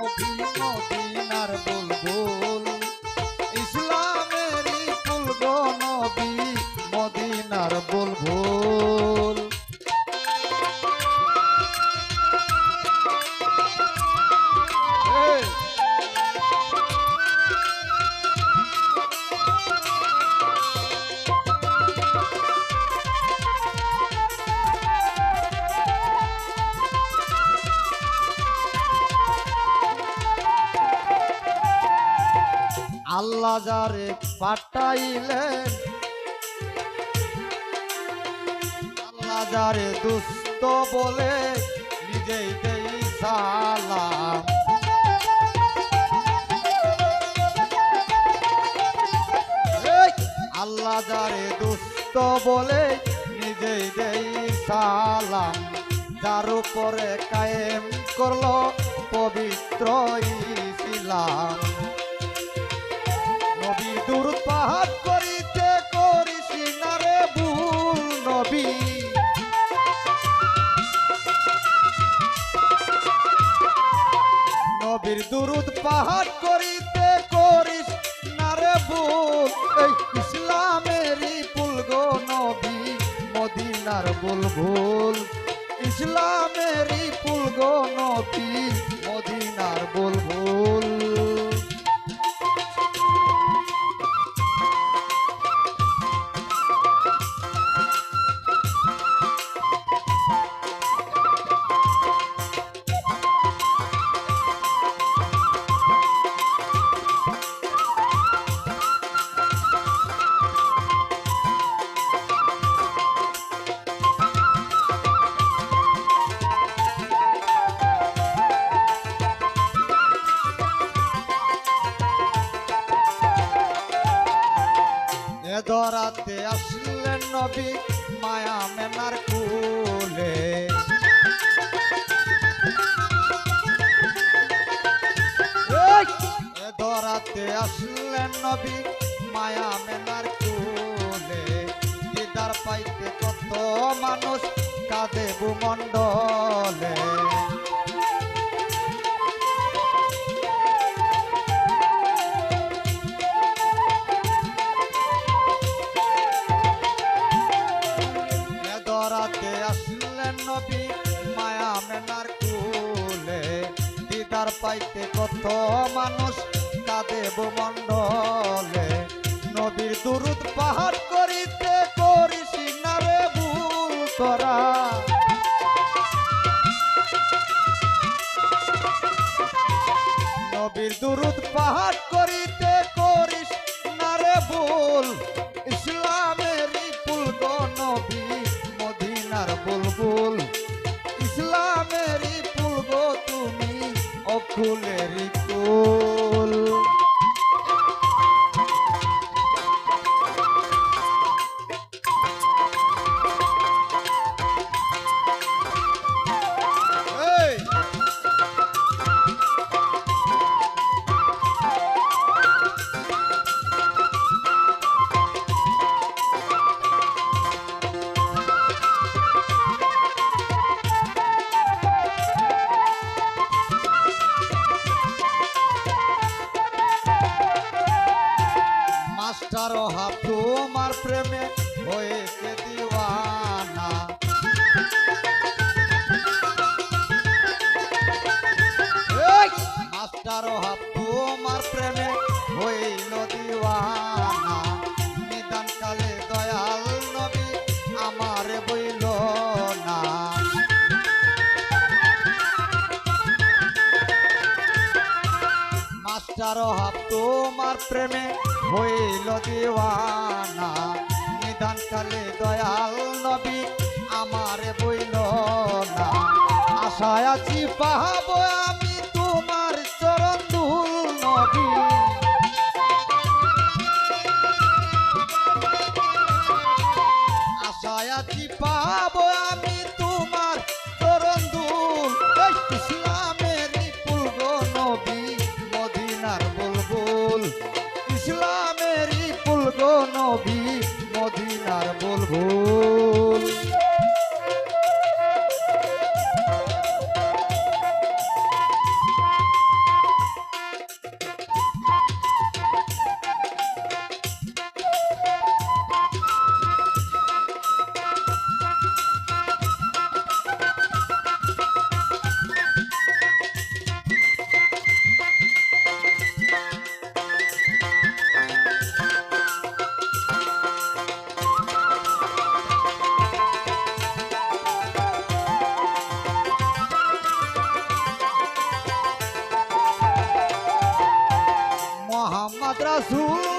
নবী মদিনার বুলবুল। ইসলামেরই ফুল গো নবী মদিনার বুলবুল। যারে পাঠাইলেন। যারে দুস্থ বলে নিজেই দেই সালাম। আল্লাহ যারে দুস্থ বলে নিজেই দেই সালাম। যার উপরে কায়েম করল পবিত্র ইসলাম। নবী দূর পাহাড় করিতে করিস না রে ভুল নবী। নবীর দুরুদ পাহাড় করিতে করিস না রে ভুল। এই ইসলামেরই ফুল গো নবী, মদিনার বুলবুল ইসলামেরই নবী এ ধরাতে আসলেন নবী মায়া মেনার কুলে। ধরাতে আসলেন নবী মায়া মেনার কুলে। দিদার পাইতে কত মানুষ কাঁদে ভূমণ্ডলে। নবী মায়া মেনার কুলে, দিদার পাইতে কত মানুষ কাঁদে মণ্ডলে নবীর দুরুদ পাহাড় করিতে করিস না ভুল করা। নবীর দুরুদ পাহাড় করিতে করিস না ভুল অকুলেরই কুল মাস্টার হাত তোমার প্রেমে হয়েছে দিওয়ানা! মাস্টার হাফ তোমার প্রেমে হইল দিওয়ানা মাস্টার হাত তোমার প্রেমে হইল দিওয়ানা। নিদান কালে atraso